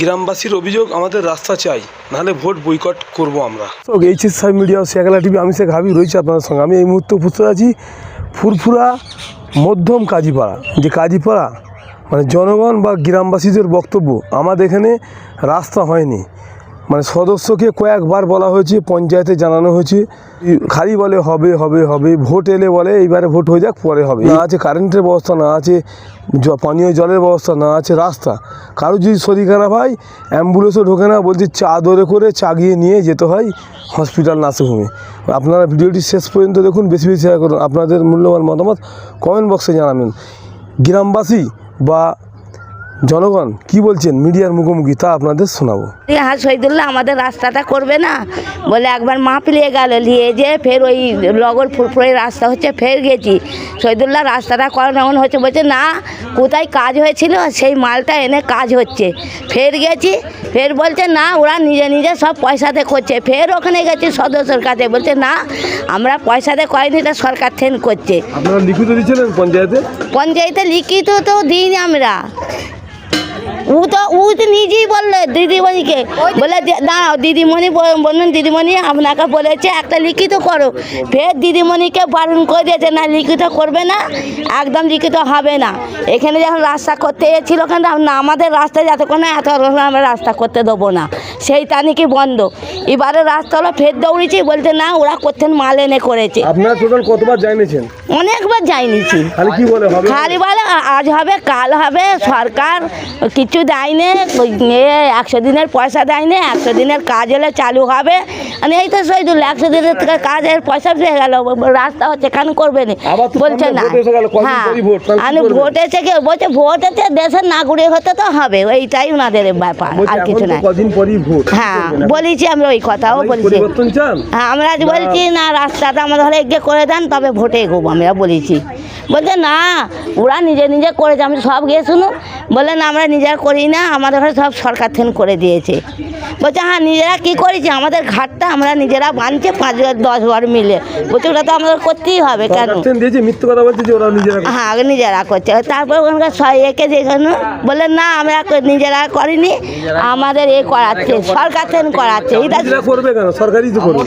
গ্রামবাসীর অভিযোগ, আমাদের রাস্তা চাই, নাহলে ভোট বয়কট করব আমরা। তো এইচএস সাই মিডিয়া শেখালা টিভি আমি সে ঘাবি রয়েছি আপনাদের সঙ্গে। আমি এই মুহূর্তে উপস্থিত আছি ফুরফুরা মধ্যম কাজীপাড়া। যে কাজীপাড়া মানে জনগণ বা গ্রামবাসীদের বক্তব্য, আমাদের এখানে রাস্তা হয়নি। মানে সদস্যকে কয়েকবার বলা হয়েছে, পঞ্চায়েতে জানানো হয়েছে। খালি বলে হবে হবে হবে, ভোট এলে বলে, এইবারে ভোট হয়ে যাক, পরে হবে। না আছে কারেন্টের ব্যবস্থা, না আছে পানীয় জলের ব্যবস্থা, না আছে রাস্তা। কারও যদি শরীর খারাপ হয় অ্যাম্বুলেন্সও ঢোকে না, বলছে চা দরে করে চাগিয়ে নিয়ে যেতে হয় হসপিটাল নার্সিংহোমে। আপনারা ভিডিওটি শেষ পর্যন্ত দেখুন, বেশি বেশি করুন। আপনাদের মূল্যবান মতামত কমেন্ট বক্সে জানাবেন। গ্রামবাসী বা জনগণ কি বলছেন? মিডিয়ার মুখোমুখি তা আপনাদের শোনাবো। হ্যাঁ শহীদুল্লাহ আমাদের রাস্তাটা করবে না? বলে একবার মা পিলিয়ে গেল নিয়ে যে ফের ওই লগর ফুরফুরে রাস্তা হচ্ছে ফের গেছি। শহীদুল্লাহ রাস্তাটা করানো এমন হচ্ছে বলছে না কোথায় কাজ হয়েছিল সেই মালটা এনে কাজ হচ্ছে। ফের গেছি ফের বলছে না ওরা নিজে নিজে সব পয়সাতে করছে। ফের ওখানে গেছি সদস্যর কাছে বলছে না আমরা পয়সাতে করিনি এটা সরকার থেকে করছে। আপনারা লিখিত দিয়েছিলেন পঞ্চায়েতে? পঞ্চায়েতে লিখিত তো দিইনি আমরা। ও তো ও তো নিজেই বলল দিদিমণিকে। বলে যে- দাঁড়াও দিদিমণি বল- বললেন দিদিমণি আপনাকে বলেছে একটা লিখিত করো। ফের দিদিমণিকে বারণ করে দিয়েছে না লিখিত করবে না একদম লিখিত হবে না। এখানে যখন রাস্তা করতে এসেছিল কেন না আমাদের রাস্তায় যতক্ষণ না এত আমরা রাস্তা করতে দেবো না। সেই তা নাকি বন্ধ। এবারে রাস্তা হলো ফের দৌড়েছি বলছে না ওরা করতেন মাল এনে করেছে। আপনারা টোটাল কতবার জানিয়েছেন অনেকবার যাইনিছি খালি বলে হবে খালি বলে আ- আজ হবে কাল হবে সরকার কিছু দেয়নি ওই এ একশো দিনের পয়সা দেয়নি একশো দিনের কাজ হলে চালু হবে। মানে এই তো শহীদুল একশো দিনের থেকে কাজের পয়সা পেয়ে গেল রাস্তা হচ্ছে কেন করবে না? বলছে না। হ্যাঁ আমি? ভোট এসে কি বলছে ভোট এসে দেশের নাগরিক হতে তো হবে ওইটাই ওনাদের ব্যাপার আর কিছু ভোট কি হ্যাঁ বলেছি আমরা ওই কথাও বলছি। হ্যাঁ আমরা বলছি না রাস্তাটা আমাদের ঘরে এগিয়ে করে দেন তবে ভোটে এগোবো আমরা বলেছি। বলছে না ওরা নিজে নিজে করেছে। আমি সব গিয়ে শুনুন বলে না আমরা নিজেরা করি না আমাদের ঘরে সব সরকার থেকে করে দিয়েছে। বলছে হ্যাঁ নিজেরা কী করেছি? আমাদের ঘাটটা আমরা নিজেরা বানছে পাঁচ দশ বার মিলে। বলছে ওটা তো আমাদের করতেই হবে কেন? সরকার থেকে দিয়েছে মিথ্যে কথা বলছে যে ওরা নিজেরা করে। হ্যাঁ আগে নিজেরা করছে। তারপর ওখানকার একে যেখানে বলে না আমরা নিজেরা করিনি আমাদের এ করাচ্ছে সরকার থেকে করাচ্ছে। এটা নিজেরা করবে কেন? সরকারই তো করবে।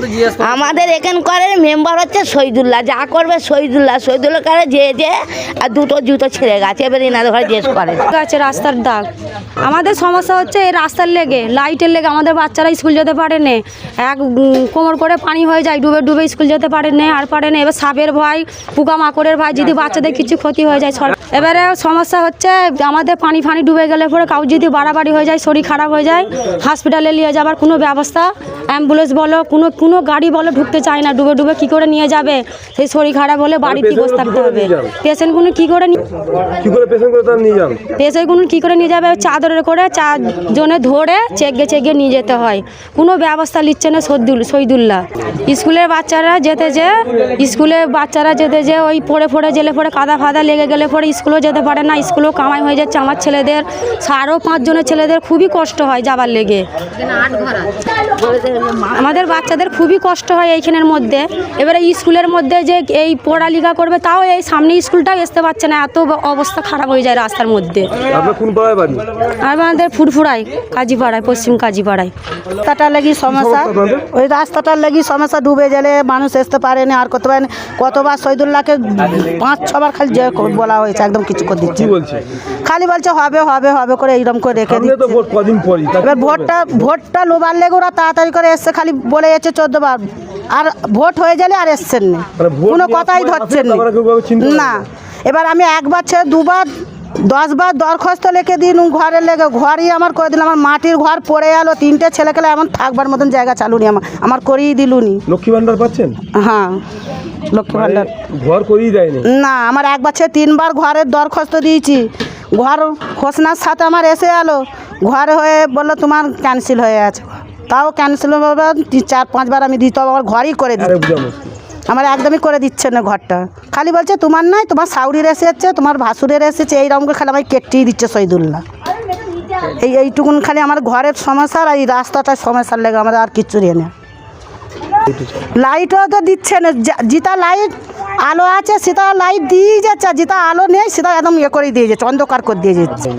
আমাদের এখানকার মেম্বার হচ্ছে শহীদুল্লাহ যা করবে শহীদুল্লাহ। শহীদুল্লাহ করে যে যে, আর দুটো জুতো ছিঁড়ে গেছে, এবার ইনাদের ঘরে জিজ্ঞেস করে। আছে রাস্তার দাগ। আমাদের সমস্যা হচ্ছে এই রাস্তার লেগে, লাইটের লেগে আমাদের বাচ্চারা স্কুল যেতে পারে না। এক কোমর করে পানি হয়ে যায়, ডুবে ডুবে স্কুল যেতে পারে না, আর পারে না। এবার সাপের ভয়, পোকা মাকড়ের ভয়, যদি বাচ্চাদের কিছু ক্ষতি হয়ে যায় এবারে সমস্যা হচ্ছে, আমাদের পানি ফানি ডুবে গেলে পরে কাউ যদি বাড়াবাড়ি হয়ে যায়, শরীর খারাপ হয়ে যায় হসপিটালে নিয়ে যাবার কোনো ব্যবস্থা, অ্যাম্বুলেন্স বলো, কোনো কোনো গাড়ি বলো ঢুকতে চায় না, ডুবে ডুবে কী করে নিয়ে যাবে? সেই শরীর খারাপ হলে বাড়িতে বসে থাকতে হবে? কী করে কি করে পেশেন্ট করে তারা নিয়ে যান পেশাইগুলো কী করে নিয়ে যাবে? চাদরে করে ধরে চেগে চেগে নিয়ে যেতে হয়। কোনো ব্যবস্থা নিচ্ছে না শহীদুল্লাহ স্কুলের বাচ্চারা যেতে যে স্কুলে বাচ্চারা যেতে যে ওই পড়ে পড়ে জেলে পড়ে কাদা ফাদা লেগে গেলে পরে স্কুলেও যেতে পারে না। স্কুলেও কামাই হয়ে যাচ্ছে। আমার ছেলেদের আরও পাঁচজনের ছেলেদের খুবই কষ্ট হয় যাবার লেগে। আমাদের বাচ্চাদের খুবই কষ্ট হয় এইখানের মধ্যে। এবারে স্কুলের মধ্যে যে এই পড়ালেখা করবে তাও এই সামনে স্কুলটাও আসতে পারছে না এত অবস্থা খারাপ হয়ে যায় রাস্তার মধ্যে। আমাদের ফুরফুরায় কাজীপাড়ায় পশ্চিম কাজীপাড়ায়। রাস্তাটার লাগি সমস্যা ওই রাস্তাটার লাগি সমস্যা ডুবে গেলে মানুষ আসতে পারে না আর করতে পারে না। কতবার শহীদুল্লাহকে পাঁচ ছবার খালি যে বলা হয়েছে একদম কিছু করে দিচ্ছে। খালি বলছে হবে হবে হবে করে এইরকম করে রেখে দিচ্ছে। এবার ভোটটা ভোটটা লোবার লেগে ওরা তাড়াতাড়ি করে এসছে খালি বলে যাচ্ছে চোদ্দ বার আর ভোট হয়ে গেলে আর এসছেন না মানে কোনো কথাই ধরছেন না। না। এবার আমি একবার ছেড়ে দুবার দশবার দরখাস্ত লেখে দিন ঘরের লেগে ঘরই আমার করে দিল আমার মাটির ঘর পড়ে গেলো তিনটে ছেলেকেলে এমন থাকবার মতন জায়গা চালুনি আমার আমার করিয়ে দিলুনি। লক্ষ্মী ভান্ডার পাচ্ছেন? হ্যাঁ লক্ষ্মী মানে ভাণ্ডার। ঘর করেই দেয়নি? না আমার এক বছর তিনবার ঘরের দরখাস্ত দিয়েছি। ঘর ঘোষণার সাথে আমার এসে এলো ঘর হয়ে বলল তোমার ক্যান্সেল হয়ে আছে তাও ক্যান্সেল হবে তিন- চার পাঁচবার আমি দিই তো আমার ঘরই করে দিই আমার একদমই করে দিচ্ছে না ঘরটা। খালি বলছে তোমার নাই তোমার সাউরির এসেছে তোমার ভাসুরের এসেছে এইরকম করে খালি আমাকে কেটেই দিচ্ছে শহীদুল্লাহ এই এইটুকুন খালি আমার ঘরের সমস্যা আর এই রাস্তাটার সমস্যার লেগে আমাদের আর কিচ্ছু রে না। লাইটও তো দিচ্ছে না। যেটা লাইট আলো আছে সেটা লাইট দিয়েই যাচ্ছে আর যেটা আলো নেই সেটা একদম ইয়ে করে দিয়ে যাচ্ছে অন্ধকার করে দিয়ে যাচ্ছে।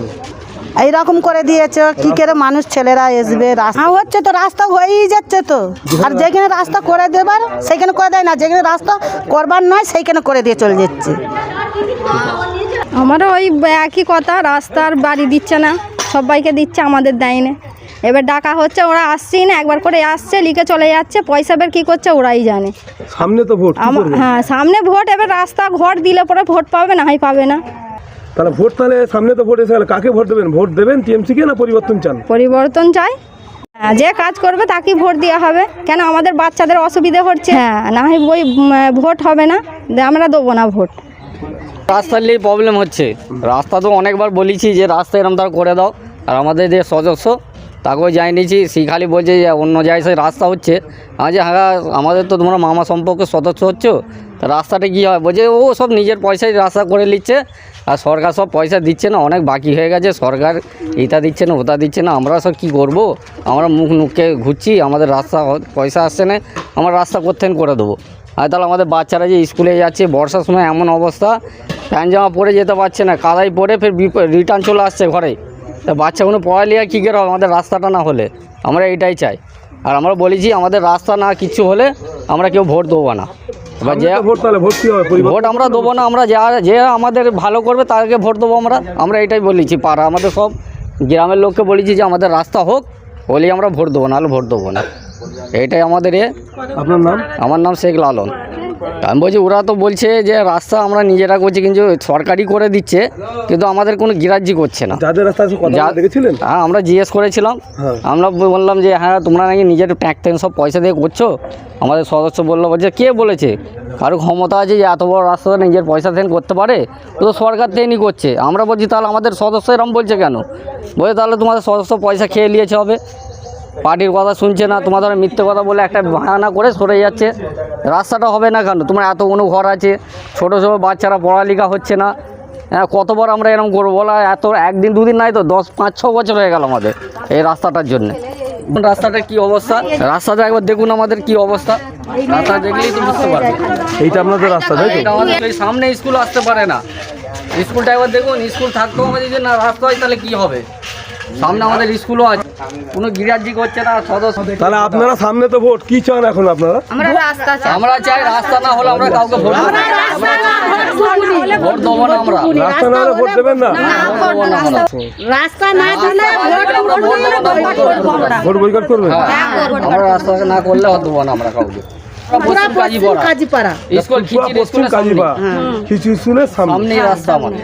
এইরকম করে দিয়েছে কি করে মানুষ ছেলেরা আসবে রাস্তা হচ্ছে তো রাস্তা হয়েই যাচ্ছে তো। আর যেখানে রাস্তা করে দেবার সেখানে করে দেয় না। যেখানে রাস্তা করবার নয় সেইখানে করে দিয়ে চলে যাচ্ছে। আমারও ওই একই কথা রাস্তার বাড়ি দিচ্ছে না সবাইকে দিচ্ছে আমাদের দেয় না। এবার ডাকা হচ্ছে ওরা আসছেই না একবার করে আসছে লিখে চলে যাচ্ছে পয়সা বের কী করছে ওরাই জানে। সামনে তো ভোট? হ্যাঁ সামনে ভোট এবার রাস্তা ঘর দিলে পরে ভোট পাবে না হয় পাবে না। তাহলে ভোট তাহলে সামনে তো ভোট এসে গেল। কাকে ভোট দেবেন? ভোট দেবেন টিএমসি কে না পরিবর্তন চান? পরিবর্তন চাই। হ্যাঁ, যে কাজ করবে তাকেই ভোট দেওয়া হবে। কেন আমাদের বাচ্চাদের অসুবিধা হচ্ছে? হ্যাঁ না হয় ওই ভোট হবে না। আমরা দেবো না ভোট। রাস্তার নিয়েই প্রবলেম হচ্ছে। রাস্তা তো অনেকবার বলেছি যে রাস্তা এরম তার করে দাও। আর আমাদের যে সদস্য তাকেও জানিয়েছি সে খালি বলছে যে অন্য জায়গায় রাস্তা হচ্ছে। যে হ্যাঁ আমাদের তো তোমরা মামা সম্পর্কে সদস্য হচ্ছ। তা রাস্তাটা কী হয়? বলছে ও সব নিজের পয়সায় রাস্তা করে নিচ্ছে। আর সরকার সব পয়সা দিচ্ছে না, অনেক বাকি হয়ে গেছে, সরকার এটা দিচ্ছে না, ওটা দিচ্ছে না, আমরা সব কী করব? আমরা মুখ নুখকে ঘুরছি, আমাদের রাস্তা পয়সা আসছে না, আমরা রাস্তা করতেন করে দেবো? আর তাহলে আমাদের বাচ্চারা যে স্কুলে যাচ্ছে, বর্ষার সময় এমন অবস্থা, প্যান্ট জামা পরে যেতে পারছে না, কাদায় পরে ফের রিটার্ন চলে আসছে ঘরে। তা বাচ্চাগুলো পড়ালিয়া কী করে আমাদের রাস্তাটা না হলে, আমরা এটাই চাই। আর আমরা বলেছি, আমাদের রাস্তা না কিছু হলে আমরা কেউ ভোট দেবো না। এবার যে ভোট তাহলে ভোট কি হবে? ভোট আমরা দেবো না আমরা যা যে আমাদের ভালো করবে তাকে ভোট দেবো আমরা। আমরা এটাই বলেছি পাড়া। আমাদের সব গ্রামের লোককে বলেছি যে আমাদের রাস্তা হোক হলেই আমরা ভোট দেবো নাহলে ভোট দেবো না। এটাই আমাদের এ। আপনার নাম? আমার নাম শেখ লালন। আমি বলছি ওরা তো বলছে যে রাস্তা আমরা নিজেরা করছি কিন্তু সরকারি করে দিচ্ছে কিন্তু আমাদের কোনো গ্রাহ্য করছে না। যাদের রাস্তা দেখেছিলেন? হ্যাঁ আমরা জিজ্ঞেস করেছিলাম হ্যাঁ। আমরা বললাম যে হ্যাঁ তোমরা নাকি নিজের ট্যাক ট্যান সব পয়সা দিয়ে করছ? আমাদের সদস্য বলল বলছে কে বলেছে? কারও ক্ষমতা আছে যে এত বড় রাস্তা নিজের পয়সা থেকে করতে পারে? ও তো সরকার থেকেই করছে। আমরা বলছি তাহলে আমাদের সদস্য এরম বলছে কেন? বলছে তাহলে তোমাদের সদস্য পয়সা খেয়ে নিয়েছে হবে। পার্টির কথা শুনছে না তোমাদের মিথ্যে কথা বলে একটা বাহানা করে সরে যাচ্ছে। রাস্তাটা হবে না কেন? তোমার এত কোনো ঘর আছে ছোটো ছোটো বাচ্চারা পড়ালেখা হচ্ছে না। হ্যাঁ কতবার আমরা এরকম করব বলা? এত একদিন দুদিন নাই তো দশ পাঁচ ছ বছর হয়ে গেল আমাদের এই রাস্তাটার জন্য। রাস্তাটার কি অবস্থা? রাস্তাটা একবার দেখুন আমাদের কি অবস্থা। রাস্তা দেখলেই তো বুঝতে পারবে। এইটা আপনাদের রাস্তা তাই তো? আমাদের এই সামনে স্কুল আসতে পারে না। স্কুলটা একবার দেখুন স্কুল থাকতেও আমাদের যদি না রাস্তা হয় তাহলে কী হবে? সামনে আমাদের স্কুলও আছে। কোনো গিরাজি করছে না সদস্য তাহলে আপনারা সামনে তো ভোট কি চান এখন আপনারা? আমরা চাই। রাস্তা না হলে আমরা কাউকে ভোট ভোট দেবো না। আমরা। রাস্তা না হলে ভোট দেবেন না? ভোট দেবো রাস্তা না দিলে ভোট। বয়কট করবেন? আমরা রাস্তা না করলে দেবো না আমরা কাউকে। কাজীপাড়া। কাজীপাড়া। স্কুল খিচির স্কুলের সামনে। সামনেই রাস্তা আমাদের।